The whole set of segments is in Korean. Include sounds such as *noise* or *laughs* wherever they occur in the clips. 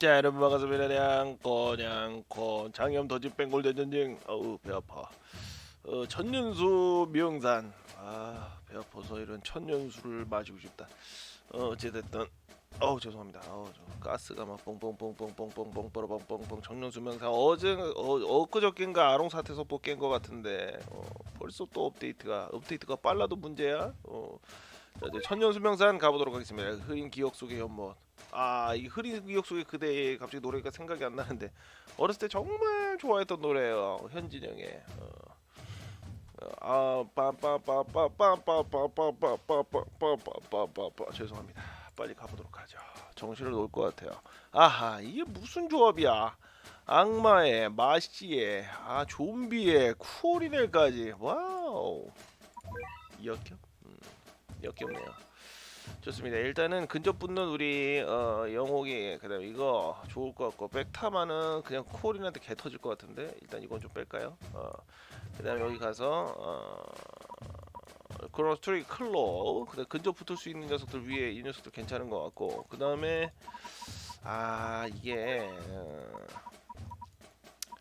자 여러분 반갑습니다. 냥꼬 냥꼬 장염 더집 ben골 대전쟁. 어우 배 아파. 어 천년수 명산. 아배 아파서 이런 천년수를 마시고 싶다. 어 어찌됐든. 어우 죄송합니다. 어우 저 가스가 막 뽕뽕뽕뽕뽕뽕뽕 뽀로뽕뽕뽕 천년수 명산. 어제 어, 엊그저께인가 아롱 사태 속보 깬거 같은데 어 벌써 또 업데이트가 업데이트가 빨라도 문제야? 어 자, 이제 천년수 명산 가보도록 하겠습니다. 흐린 기억 속의 연못 아, 이 흐린 기억 속의 그대의 갑자기 노래가 생각이 안 나는데 어렸을 때 정말 좋아했던 노래예요. 현진영의 어. 어, 아, 빰빰빰빰빰빰빰빰빰빰빰빰빰빰빰 죄송합니다. 빨리 가보도록 하죠. 정신을 놓을 것 같아요. 아하, 이게 무슨 조합이야? 악마의 마시의 아 좀비의 쿠오리넬까지 와우 역겹 음, 역겹네요. 좋습니다. 일단은 근접 붙는 우리 어, 영옥이 그다음 에 이거 좋을 것 같고 백타마는 그냥 코어린한테 개 터질 것 같은데 일단 이건 좀 뺄까요? 어, 그다음 에 여기 가서 어, 크로스트리 클로 그다음 근접 붙을 수 있는 녀석들 위에 이 녀석들 괜찮은 것 같고 그 다음에 아 이게 어,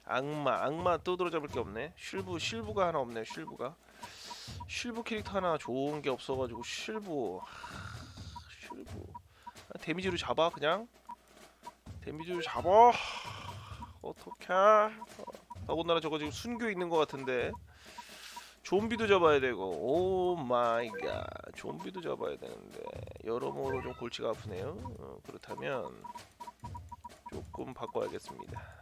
악마 악마 떠들어 잡을 게 없네. 쉴부 실부가 하나 없네. 쉴부가 쉴부 캐릭터 하나 좋은 게 없어가지고 쉴부 아, 데미지로 잡아 그냥? 데미지로 잡아. 어떡해. 어, 더군다나 저거 지금 순교 있는 것 같은데. 좀비도 잡아야 되고. 오 마이 갓 좀비도 잡아야 되는데. 여러모로 좀 골치가 아프네요. 어, 그렇다면 조금 바꿔야겠습니다.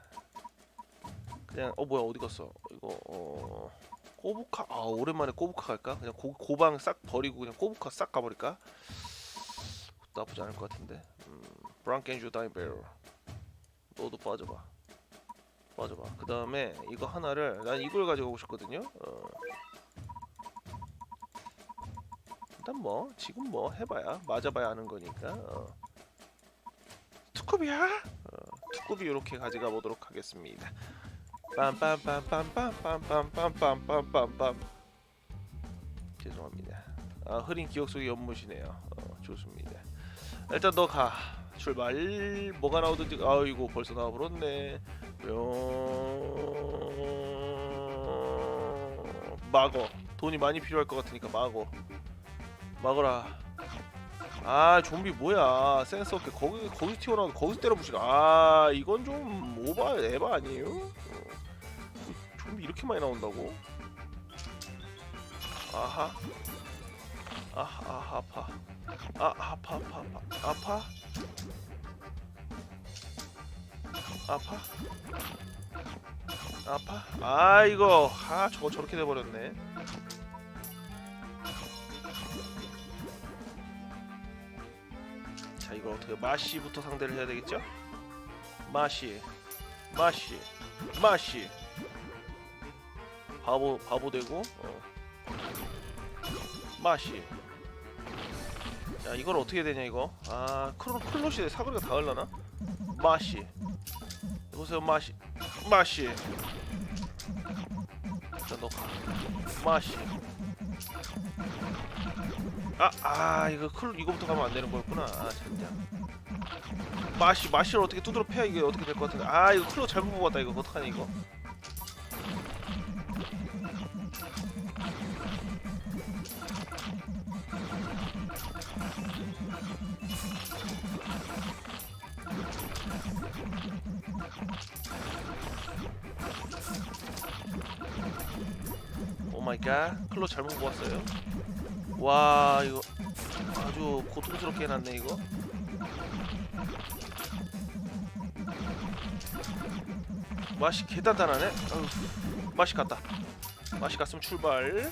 그냥 어 뭐야 어디 갔어? 이거 어 꼬부카 아 오랜만에 꼬부카 갈까? 그냥 고, 고방 싹 버리고 그냥 꼬부카 싹 가버릴까 나쁘지 않을 것 같은데 음, 브랑켄주 다이베로 너도 빠져봐 빠져봐 그 다음에 이거 하나를 난 이걸 가져가고 싶거든요 어. 일단 뭐 지금 뭐 해봐야 맞아봐야 하는 거니까 어. 투kub이야 어, 투kub이 이렇게 가져가 보도록 하겠습니다 빰빰빰빰빰빰빰빰빰빰빰빰 죄송합니다 아 흐린 기억 속의 연못이네요 어, 좋습니다 일단 너 가. 출발. 뭐가 나오든지. 아이고 벌써 나와버렸네. 뿅. 막어. 돈이 많이 필요할 것 같으니까 막어. 막어라. 아 좀비 뭐야. 센스 없게 거기 거기 튀어나와 거기서 때려부시라 아 이건 좀 오바 에바 아니에요? 어. 좀비 이렇게 많이 나온다고? 아하 아하 아하 아파. 아 아파 아파 아파. 아파? 아파? 아파? 아 이거 아 저거 저렇게 돼버렸네. 자 이거 어떻게 마시부터 상대를 해야 되겠죠? 마시 마시 마시. 바보 바보 되고 어. 마시 야 이걸 어떻게 되냐 이거? 아 클로 클로시에 사거리가 다 흘러나? 마시. 여보세요 마시. 마시. 일단 너 가. 마시. 아, 아 이거 클 이거부터 가면 안 되는 거였구나. 아 진짜. 마시 마시를 어떻게 두드러 패야 이게 어떻게 될 것 같은데. 아 이거 클로 잘못 뽑았다 이거. 어떡하니 이거 마이 갓. 클로 잘못 뽑았어요. 와 이거 아주 고통스럽게 해놨네 이거. 맛이 개단단하네. 맛이 갔다. 맛이 갔으면 출발.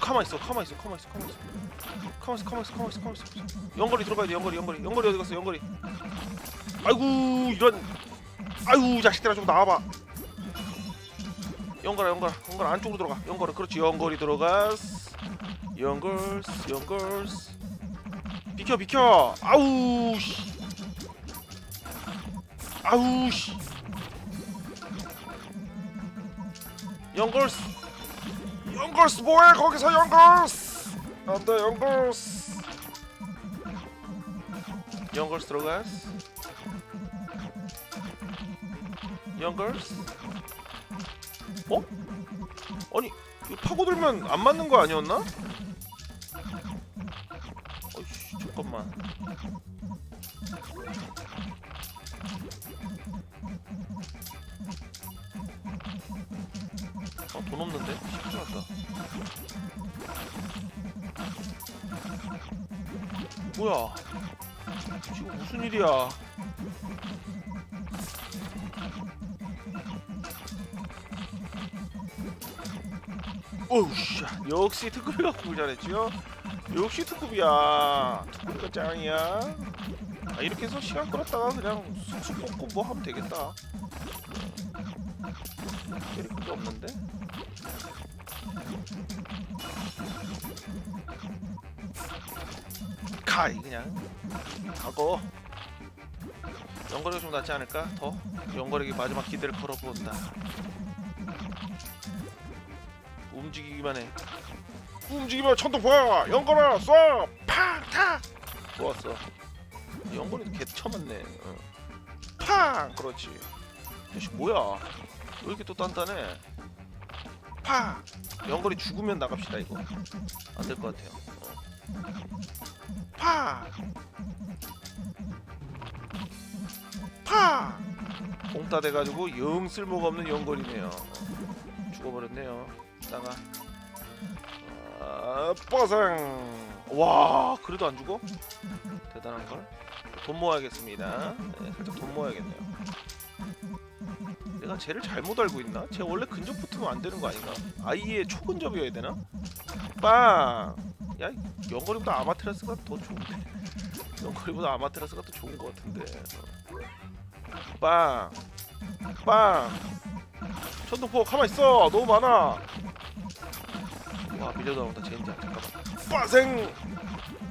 가만 있어 가만 있어 가만 있어 가만 있어. 가만 있어 가만 있어 가만 있어 가만 있어. 연거리 들어가야 돼 연거리 연거리. 연거리 어디 갔어 연거리? 아이고 이런. 아이고 자식들아 좀 나와봐 연거라 연거라 연거라 안쪽으로 들어가. 연거라 그렇지. 연거리 들어갔어 연걸스 연걸스. 비켜 비켜. 아우 씨. 아우 씨. 연걸스. 연걸스 뭐해? 거기서 연걸스. 안돼 연걸스? 연걸스 들어갔어 영걸스 어? 아니 이거 파고들면 안 맞는 거 아니었나? 어이씨 잠깐만 어, 돈 없는데? 10분 왔다 뭐야 지금 무슨 일이야 오우 씨 역시 특급이가 잘했지요? 역시 특급이야. 특급이가 짱이야. 아, 이렇게 해서 시간 끌었다가 그냥 숙숙 뽑고 뭐 하면 되겠다. 캐릭터도 없는데? 가이 그냥. 하고 연거리가 좀 낫지 않을까? 더? 연거리기 마지막 기대를 걸어본다. 움직이기만 해. 움직이면 천둥 보여 연거라 쏴! 팡탁 좋았어. 연거리도 개 쳐맞네. 어. 팡! 그렇지. 역시 뭐야? 왜 이렇게 또 단단해? 팡 연거리 죽으면 나갑시다 이거. 안 될 것 같아요. 어. 팡 파! 공따 돼가지고 영 쓸모가 없는 연거리네요. 어, 죽어버렸네요. 나가. 아, 빠상. 와, 그래도 안 죽어? 대단한 걸. 돈 모아야겠습니다. 네, 살짝 돈 모아야겠네요. 내가 쟤를 잘못 알고 있나? 쟤 원래 근접 붙으면 안 되는 거 아닌가? 아이의 초근접이어야 되나? 빵! 야, 연거리보다 아마테라스가 더 좋은데. 연거리보다 아마테라스가 더 좋은 것 같은데. 어. 빵! 빵! 천둥포 가만 있어. 너무 많아. 와 밀려 나온다 젠장. 잠깐만. 빠생!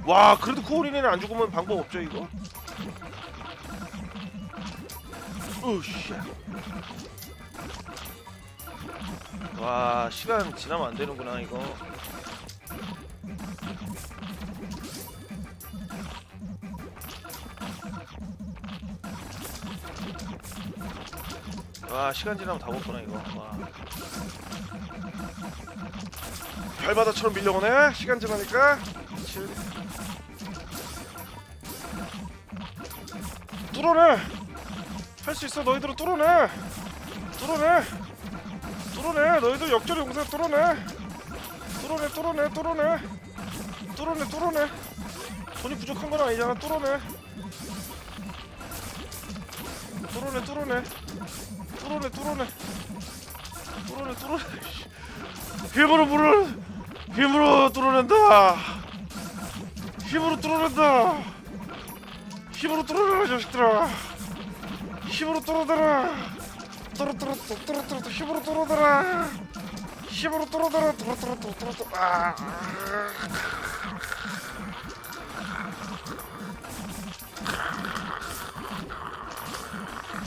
와 그래도 코어린에는 안 죽으면 방법 없죠 이거? 으쌰. 와 시간 지나면 안 되는구나 이거. 와 시간 지나면 다 먹구나 이거. 와. 별바다처럼 밀려오네. 시간 지나니까. 그치. 뚫어내. 할 수 있어. 너희들은 뚫어내. 뚫어내. 뚫어내. 너희들 역전의 용사 뚫어내. 뚫어내 뚫어내 뚫어내. 뚫어내 뚫어내. 돈이 부족한 건 아니잖아. 뚫어내. 뚫어내 뚫어내 뚫어내 뚫어내. 뚫어내 뚫어내. 힘으로 물을 힘으로 뚫어낸다. 힘으로 뚫어낸다. 힘으로 뚫어내라 자식들아. 힘으로 뚫어내라. 뚫어 뚫어 뚫어 뚫어 힘으로 뚫어내라. 힘으로 뚫어내라. 뚫어 뚫어 뚫어 뚫어 아.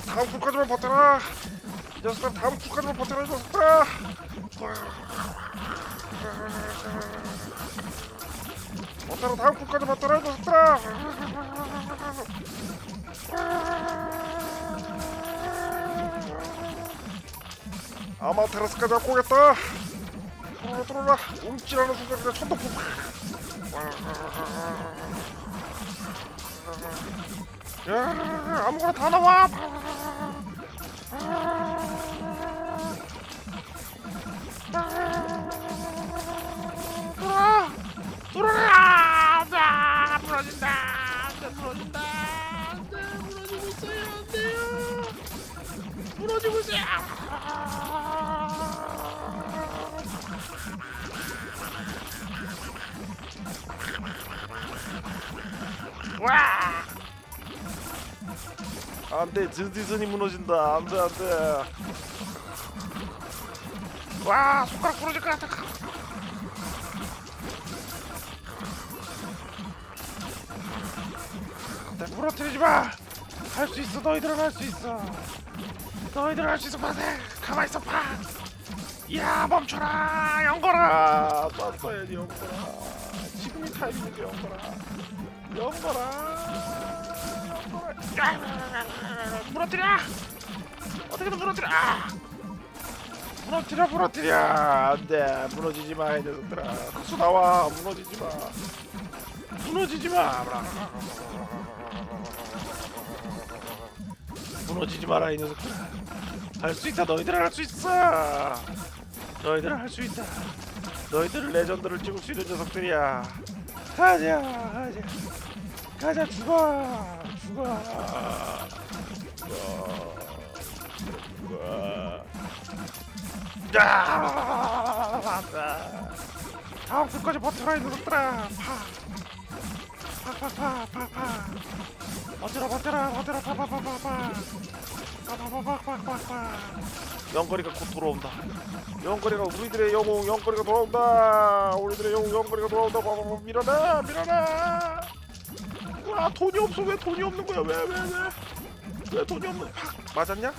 다음 주까지만 버텨라 이 녀석들 다음 주까지만 버텨라 이 녀석들아 버텨라 다음 주까지 버텨라 이 녀석들아 아마 테라스까지 갖고 오겠다. 들어라 들어라. 움찔하는 순간 그냥 천둥풍 야 아무거나 다 나와. 뚫 안돼 전지선이 무너진다. 안돼 안돼. 와 손가락 부러질 것 같아. 나 부러뜨리지 마! 할 수 있어 너희들은 할 수 있어. 너희들은 할 수 있어 파세. 가만 있어 파! 야 멈춰라 영거라. 쐈어야지 영거라. 지금이 타이밍이지 영거라. 영거라 무너뜨려! 어떻게든 무너뜨려! 아! 무너뜨려 무너뜨려! 안돼. 무너지지 마 이 녀석들아. 국수 나와. 무너지지 마. 무너지지 마. 무너지지 마라 이 녀석들아. 할 수 있다. 너희들은 할 수 있어. 너희들은 할 수 있다. 너희들은 레전드를 찍을 수 있는 녀석들이야. 가자 가자. 가자 죽어 다 다음 끝까지 버텨라 이 녀석들아 파파파파파파 버텨라 버텨라 버텨라 파파파파파 파파파파파파 영거리가 곧 돌아온다 영거리가 우리들의 영웅 영거리가 돌아온다 우리들의 영웅 영거리가 돌아온다 봐봐 밀어놔 밀어놔 와 돈이 없어. 왜 돈이 없는 거야? 왜왜 왜? 왜 돈이 없는 팍! 맞았냐?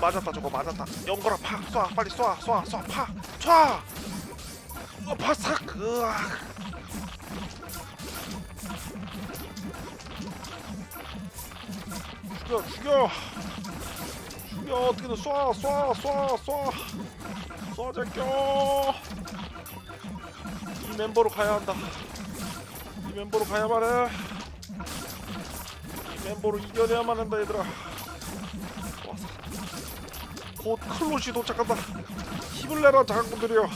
맞았다 저거 맞았다. 영거라 팍쏴! 빨리 쏴쏴쏴팍쏴! 어, 바삭 으악 죽여 죽여. 죽여 어떻게든 쏴 쏴 쏴쏴! 쏴 제껴. 이 멤버로 가야 한다. 이 멤버로 가야만 해이 멤버로 이겨내야만 한다 얘들아. 곧 클롯이 도착한다. 힘을 내라 장군들이여.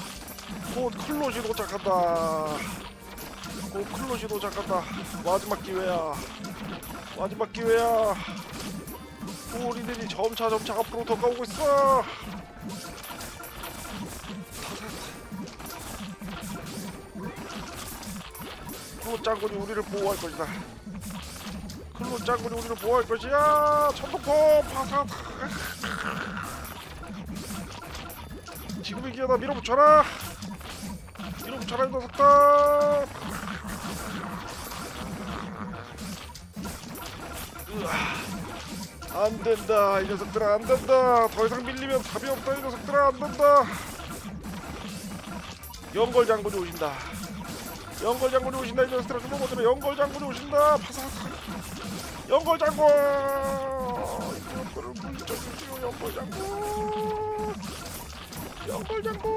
곧 클롯이 도착한다. 곧 클롯이 도착한다. 마지막 기회야. 마지막 기회야. 우리들이 점차 점차 앞으로 더 가고 있어. 클롯 장군이 우리를 보호할 것이다 장군이 우리를 보호할 것이야? 천둥포 파사 지금의 기회다 밀어붙여라. 밀어붙여라 이 으아. 안 된다 이 녀석들아 안 된다. 더 이상 밀리면 답이 없다 이 녀석들아 안 된다. 연걸 장군이 오신다. 연걸 장군이 오신다 이 녀석들아. 그런 것들은 연걸 장군이 오신다. 파사삭 연걸 장군! 이것들을 물리쳐주시오 연걸 장군! 연걸 장군!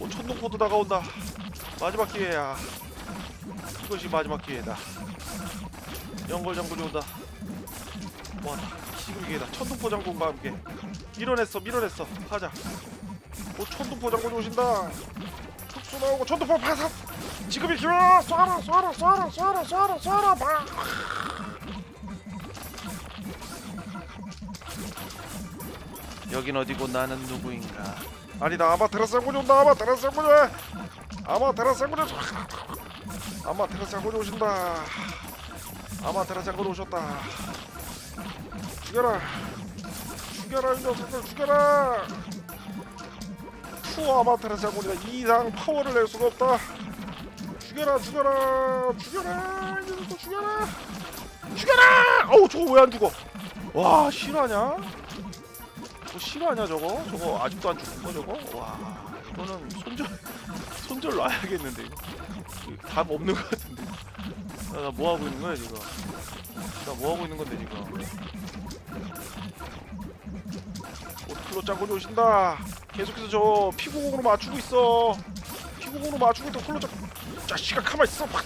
오 천둥포도 다가온다. 마지막 기회야. 이것이 마지막 기회다. 연걸 장군이 온다. 와 지금 기회다. 천둥포 장군과 함께. 밀어냈어 밀어냈어. 가자. 오 천둥포 장군이 오신다. 툭 나오고 천둥포 파삭 지금이 기회야 쏴라 쏴라 쏴라 쏴라 쏴라 쏴라 봐 여긴 어디고 나는 누구인가? 아니다 아마테라스 장군이 온다 아마테라스 장군이 아마테라스 장군이 아마테라스 장군이 오신다. 아마테라스 장군이 오셨다. 죽여라. 죽여라 이 녀석들 죽여라. 푸 아마테라스 장군이가 이 이상 파워를 낼 수가 없다 죽여라 죽여라 죽여라 이 녀석들 죽여라 죽여라! 어우 저거 왜 안 죽어? 와 실화냐? 저거 실화냐 저거? 저거 아직도 안 죽은 거 저거? 와 이거는 손절 *laughs* 손절 놔야겠는데 이거. 이거 답 없는 것 같은데. 나뭐 하고 있는 거야 지금? 나 뭐 하고 있는 건데 지금? 오클로 장군이 오신다. 계속해서 저 피구공으로 맞추고 있어. 피구공으로 맞추고 있다 클로 장 자식아 가만 있어 팍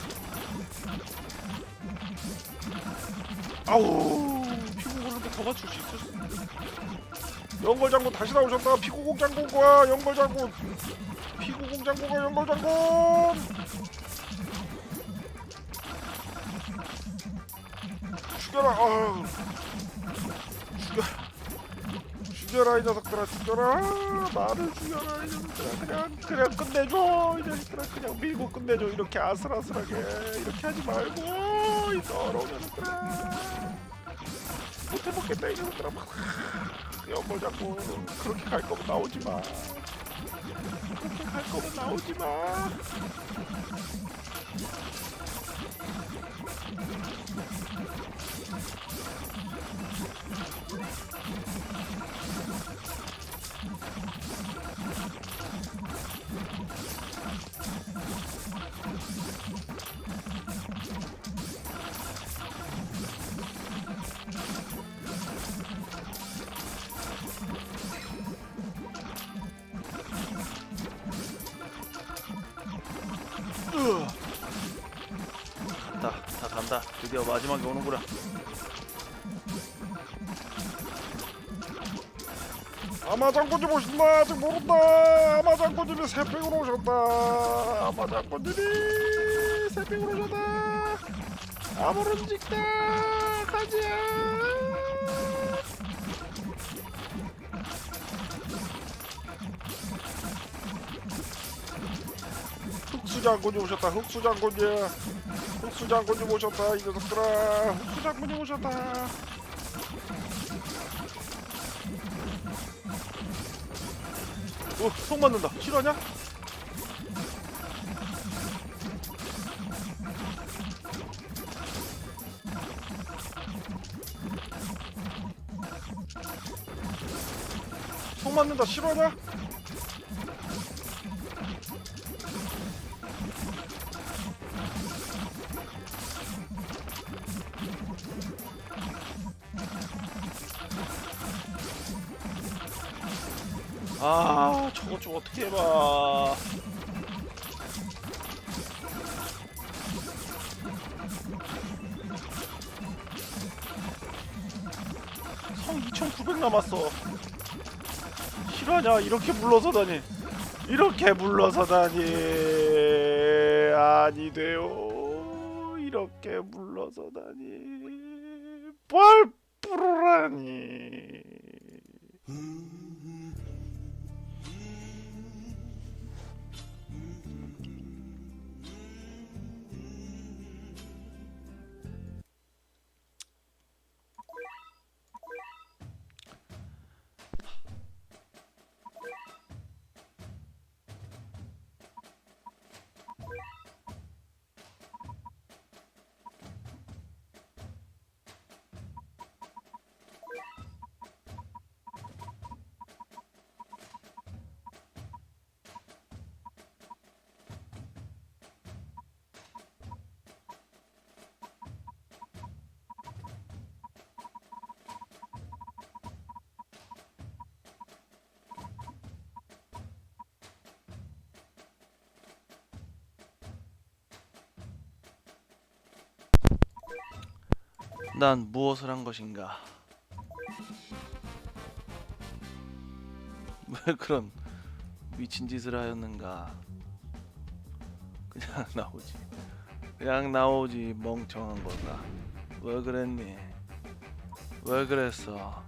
아우 피구공으로 더 맞출 수 있을 수 연걸 장군 다시 나오셨다. 피구공 장군과 연걸 장군. 피구공 장군과 연걸 장군. 죽여라. 아우. 죽여 죽여라 이 녀석들아 죽여라. 나를 죽여라 이 녀석들아. 그냥 그냥 끝내줘 이 녀석들아. 그냥 밀고 끝내줘 이렇게 아슬아슬하게. 이렇게 하지 말고 이 더러운 녀석들아. 못해먹겠다 이 녀석들아. 연걸 잡고 그렇게 갈 거면 나오지 마. 그렇게 갈 거면 나오지 마. you 간다. 드디어 마지막에 오는구나. 아마 장군님 오신다. 아직 모른다. 아마 장군님이 새벽으로 오셨다. 아마 장군님이 새벽으로 오셨다. 아무런 움직다. 가자. 흑수 장군님 오셨다. 흑수 장군님. 흑 수 장군님 오셨다 이 녀석들아 흑수 장군님 오셨다 어, 속 맞는다. 실화냐? 속 맞는다 실화냐? 아, 저거 좀 어떻게 해봐. 성 2,900 남았어. 실화냐? 이렇게 물러서다니. 이렇게 물러서다니. 아니 돼요. 이렇게 물러서다니. 뭘 부르라니. 난 무엇을 한 것인가? *laughs* 왜 그런 미친 짓을 하였는가? 그냥 *laughs* 나오지. 그냥 나오지 멍청한 거가. 왜 그랬니? 왜 그랬어?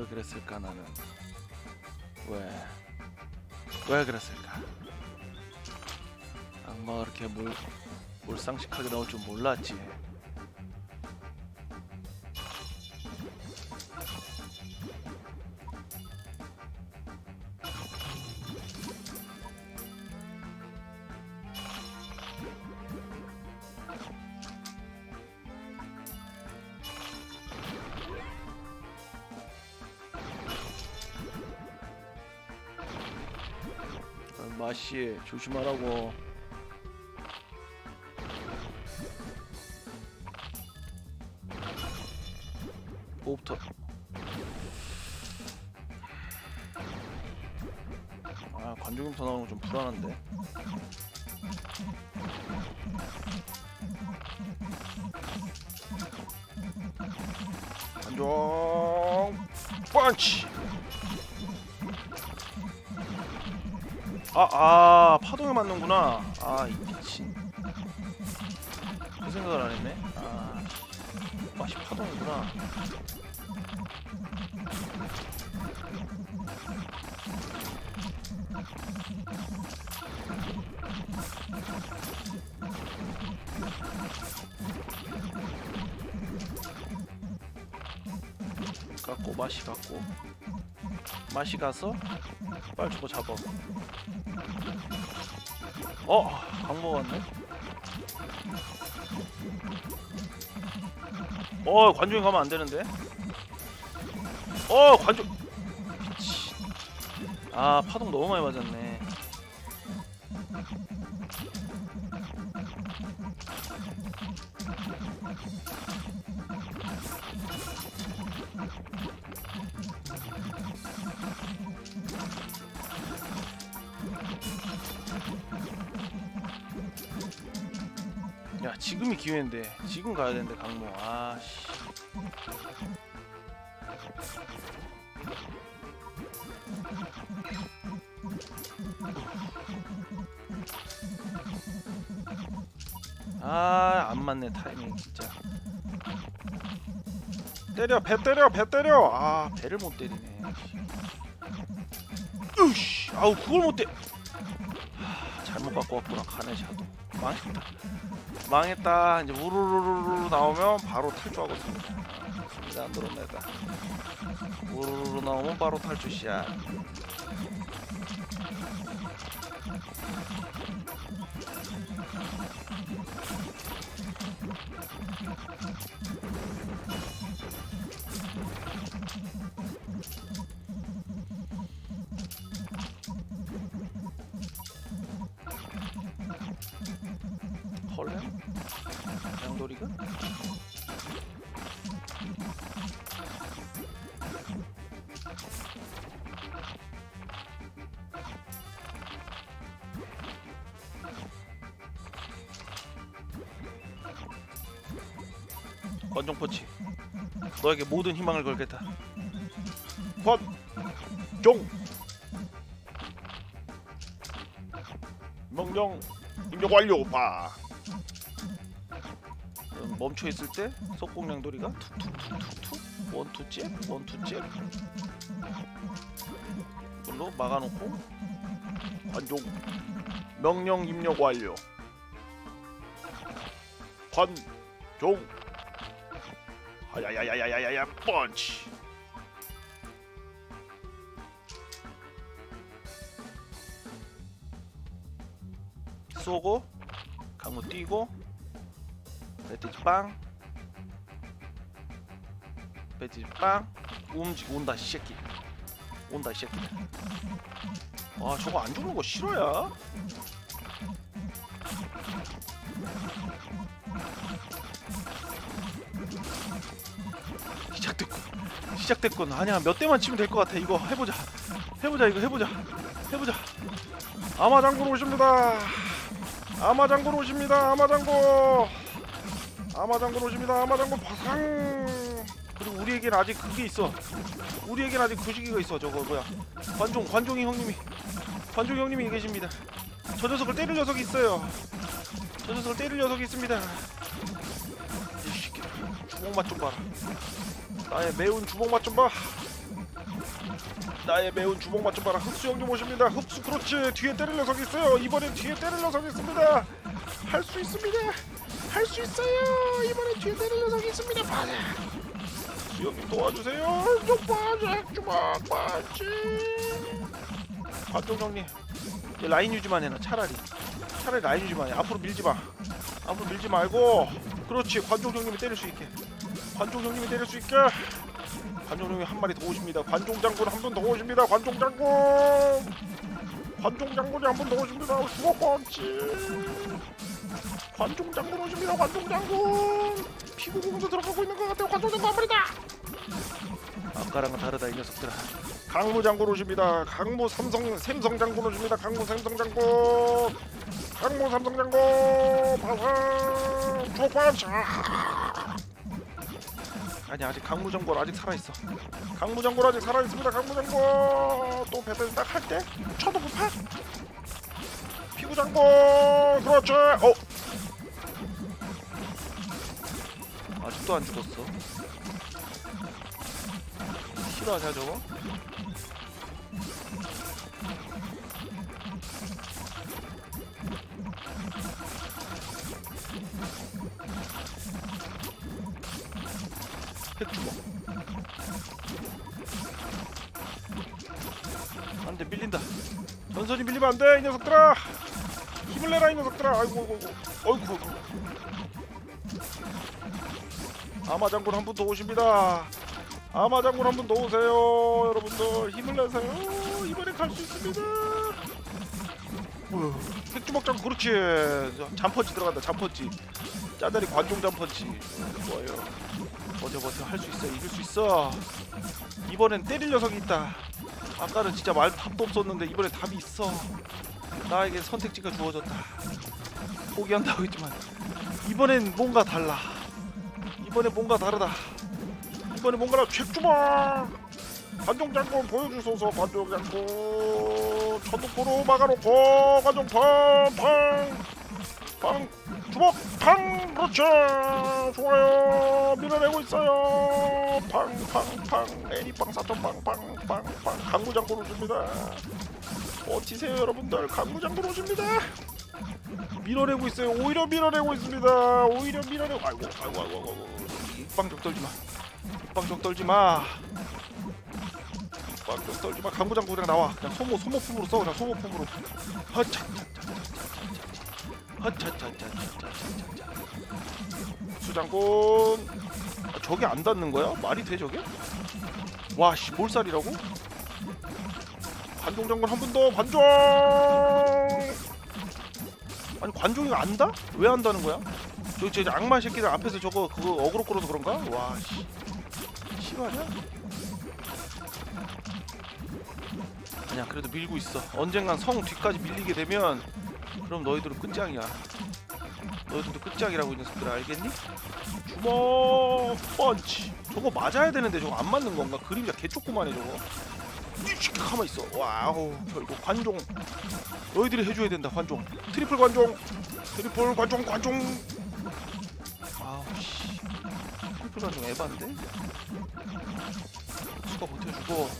왜 그랬을까 나는? 왜? 왜 그랬을까? 악마가 그렇게 몰 몰상식하게 나올 줄 몰랐지. 조심하라고. 뭐부터? 아 관중부터 나오는 거좀 불안한데. 안녕 펀치 아, 아, 파동에 맞는구나. 아, 이 미친. 그 생각을 안 했네. 아, 맛이 파동이구나. 갖고 맛이 갖고 맛이 가서 빨리 저거 잡아. 어, 강 먹었네. 어, 관중에 가면 안 되는데. 어, 관중. 아, 파동 너무 많이 맞았네. 야 지금이 기회인데. 지금 가야 되는데 강모. 아씨. 아안 맞네 타이밍 진짜. 때려 배 때려 배 때려! 아 배를 못 때리네. 으씨. 아우 그걸 못 때. 하, 잘못 갖고 왔구나 카네 샤도 망했다 망했다. 이제 우르르르르 나오면 바로 탈주하거든요 이제 안 들어온다. 우르르르 나오면 바로 탈주 시작 양돌이가? 권종포치. 너에게 모든 희망을 걸겠다. 종 명령. 입력 완료. 봐 멈춰 있을 때 속공량돌이가 툭툭툭툭툭 원투 잽 원투 잽 이걸로 막아놓고 관종 명령 입력 완료. 관종. 하야야야야야야야 펀치. 쏘고 강무 뛰고 배티지 빵. 배티지 빵. 움직 온다 이 새끼. 온다 이 새끼. 아 저거 안 주는 거 싫어야? 시작됐군. 시작됐군. 아니야 몇 대만 치면 될 것 같아. 이거 해보자. 해보자 이거 해보자. 해보자. 아마장군 오십니다. 아마장군 오십니다. 아마장군 아마장군 오십니다 아마장군 파상 그리고 우리에겐 아직 그게 있어. 우리에겐 아직 구시기가 있어. 저거 뭐야? 관종 관종이 형님이 관종 형님이 계십니다. 저 녀석을 때릴 녀석이 있어요. 저 녀석을 때릴 녀석이 있습니다. 이 새끼 주먹 맛 좀 봐라. 나의 매운 주먹 맛 좀 봐. 나의 매운 주먹 맛 좀 봐라 흡수 형님 오십니다 흡수 그렇지 뒤에 때릴 녀석이 있어요 이번엔 뒤에 때릴 녀석이 있습니다 할 수 있습니다 할 수 있어요 이번엔 뒤에 때릴 녀석이 있습니다 흡수 형님 도와주세요 좀 빠져 주먹 빠지 이제 라인 유지만 해놔. 차라리 차라리 라인 유지만 해. 앞으로 밀지 마. 앞으로 밀지 말고 그렇지 관종 형님이 때릴 수 있게. 관종 형님이 때릴 수 있게. 관종 형님 한 마리 더 오십니다. 관종 장군 한 분 더 오십니다 관종 장군 관종 장군이 한 분 더 오십니다 주먹 펀치 관종 장군 오십니다 관종 장군 피구공도 들어가고 있는 것 같아요 관종 장군 한 마리다 아까랑은 다르다 이 녀석들아. 강무 장군 오십니다. 강무 삼성 샘성 장군 오십니다. 강무 샘성 장군. 강무 삼성 장군. 파상 주먹펀치. 아니 아직 강무정골 아직 살아 있어. 강무 장군 아직 살아 있습니다. 강무 장군. 또 배터리 딱할 때 쳐도 못 파. 피구 장군. 그렇죠. 어 아직도 안 죽었어. 싫어하냐 저거? 핵주먹. 안돼 밀린다. 전선이 밀리면 안 돼. 이 녀석들아. 힘을 내라 이 녀석들아. 아이고 아이고 아이고. 아이고. 아이고. 아마 장군 한 분 더 오십니다. 아마 장군 한 분 더 오세요. 여러분들 힘을 내세요. 이번에 갈 수 있습니다. 어, 핵주먹장 그렇지. 잠펀치 들어간다 잠펀치. 짜다리 관종 잠펀치. 좋아요. 버텨 버텨. 할 수 있어 이길 수 있어. 이번엔 때릴 녀석이 있다. 아까는 진짜 말 답도 없었는데 이번엔 답이 있어. 나에게 선택지가 주어졌다. 포기한다고 했지만 이번엔 뭔가 달라 이번엔 뭔가 다르다. 이번에 뭔가 핵주먹 관종 장군 보여주소서 관종 장군. 천둥포로 막아놓고 관종 팡팡팡 주먹 팡. 그렇죠. 좋아요. 밀어내고 있어요. 팡팡팡. 애니팡 사천 팡팡팡팡. 강구 장군 오십니다. 버티세요 여러분들. 강구 장군 오십니다 밀어내고 있어요. 오히려 밀어내고 있습니다. 오히려 밀어내고 아이고 아이고 아이고 아이고. 빵적 떨지 마. 빵적 떨지 마. 빵좀 떨지 마. 강구장 그냥 나와. 그냥 소모 소모품으로 써. 그냥 소모품으로. 하차차차차차차차차차차차 수장군 아, 저게 안 닿는 거야? 말이 돼 저게? 와씨 몰살이라고? 관종 장군 한분더 아니 관종이 안다? 왜 안다는 거야? 저, 저, 저 악마 새끼들 앞에서 저거 그거 어그로 끌어서 그런가? 와 씨 실화냐? 아니야 그래도 밀고 있어 언젠간 성 뒤까지 밀리게 되면 그럼 너희들은 끝장이야 너희들도 끝장이라고 이 녀석들 알겠니? 주먹 펀치 저거 맞아야 되는데 저거 안 맞는 건가? 그림자 개조그만해 저거 이씨 가만 있어 와우 결국 관종 너희들이 해줘야 된다 관종 트리플 관종 트리플 관종 관종 아우 씨 트리플 관종 에반데? 수가 버텨주고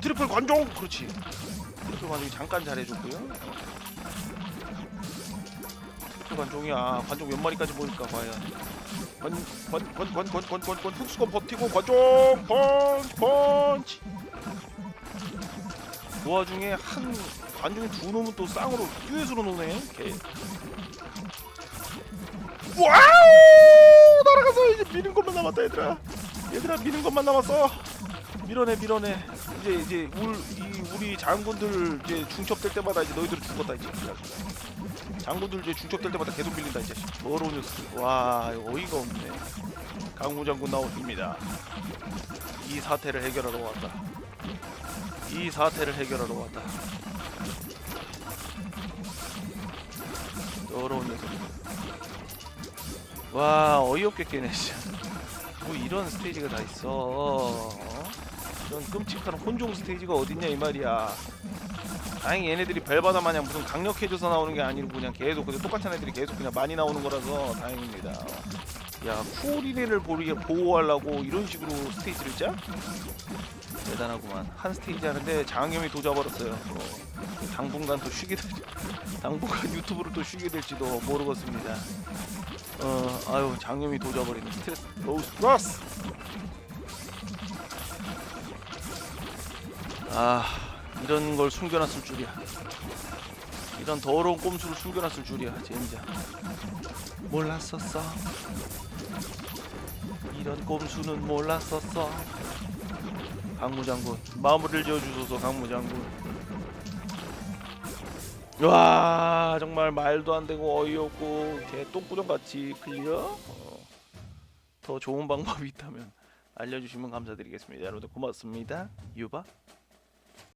트리플 관종 그렇지 트리플 관종이 잠깐 잘해줬고요 트리플 관종이야 관종 몇 마리까지 모일까 과연 관관관관관관관 흑수건 버티고 관종 펀치 펀치 그 와중에 한 관종이 두 놈은 또 쌍으로 듀엣으로 노네. 걔 와우! 날아가서 이제 미는 것만 남았다 얘들아. 얘들아 미는 것만 남았어. 밀어내 밀어내. 이제 이제 울, 이 우리 장군들 이제 중첩될 때마다 이제 너희들 죽었다 이제. 장군들 이제 중첩될 때마다 계속 밀린다 이제. 더러운 녀석 와 어이가 없네. 강무 장군 나오십니다. 이 사태를 해결하러 왔다 이 사태를 해결하러 왔다. 더러운 녀석 와 어이없게 깨네 진짜. 뭐 이런 스테이지가 다 있어. 어? 이런 끔찍한 혼종 스테이지가 어딨냐 이 말이야. 다행히 얘네들이 벨바다 마냥 무슨 강력해져서 나오는 게 아니고 그냥 계속 근데 똑같은 애들이 계속 그냥 많이 나오는 거라서 다행입니다. 야 쿠오리네를 보리- 보호하려고 이런 식으로 스테이지를 짜? 대단하구만. 한 스테이지 하는데 장염이 도져버렸어요. 어, 당분간 또 쉬게 될 *laughs* 당분간 유튜브를 또 쉬게 될지도 모르겠습니다. 어 아유 장염이 도져버리네. 스트레스 로우스 플러스! 아 이런 걸 숨겨놨을 줄이야. 이런 더러운 꼼수를 숨겨놨을 줄이야 젠장. 몰랐었어. 이런 꼼수는 몰랐었어 강무장군. 마무리를 지어주소서 강무장군. 와 정말 말도 안 되고 어이없고 개 똥구정같이 클리어? 어, 더 좋은 방법이 있다면 알려주시면 감사드리겠습니다. 여러분들 고맙습니다. 유바